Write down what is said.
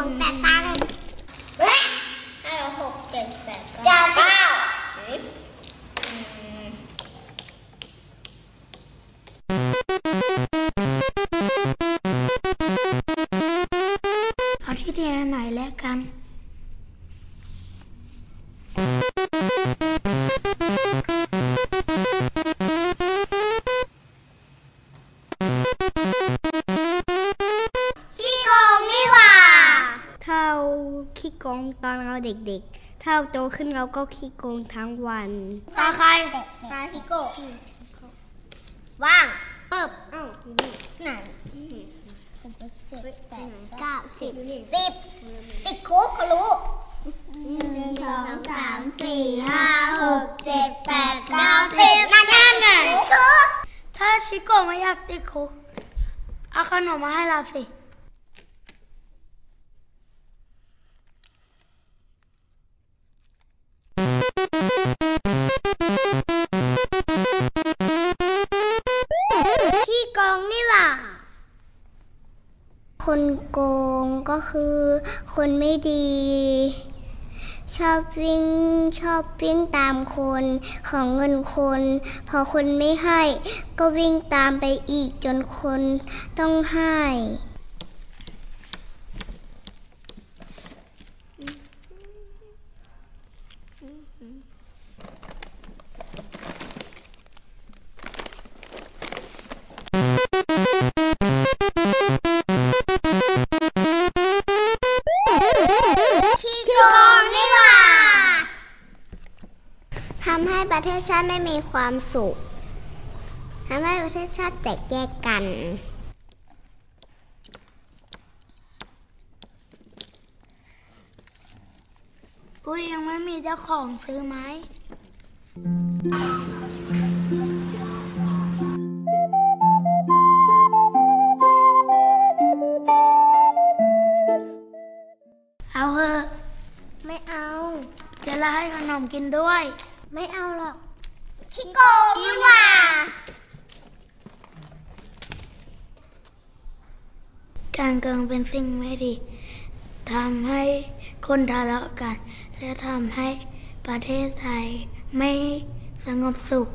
อนอย่ามัวแต่ห่วงแต่ตังค์เฮ้ยห้าหกเจ็ดแปดเก้าเก้าสิบเอาที่เรียนไหนแลกกัน โกงตอนเราเด็กๆเท่าโตขึ้นเราก็ขี้โกงทั้งวัน ตาใคร ตาพี่โกว่างเปิบอ้าวไหนเจ็ดแปดเก้าสิบสิบติดคุกก็รู้หนึ่งสองสามสี่ห้าหกเจ็ดแปดเก้าสิบนั่นนั่นไงติดคุกถ้าชิโกะไม่อยากติดคุกเอาขนมมาให้เราสิ ขี้โกงนี่หว่า คนโกงก็คือคนไม่ดี ชอบวิ่งชอบวิ่งตามคนของเงินคน พอคนไม่ให้ ก็วิ่งตามไปอีกจนคนต้องให้ ขี้โกงนี่หว่า ทำให้ประเทศชาติไม่มีความสุขทำให้ประเทศชาติแตกแยกกัน อุ้ยยังไม่มีเจ้าของซื้อไหมเอาเถอะไม่เอา จะละให้ขนมกินด้วย ไม่เอาหรอกขี้โกงนี่หว่า การเกิงเป็นสิ่งไม่ดี ทำให้คนทะเลาะกัน และทำให้ประเทศไทยไม่สงบสุข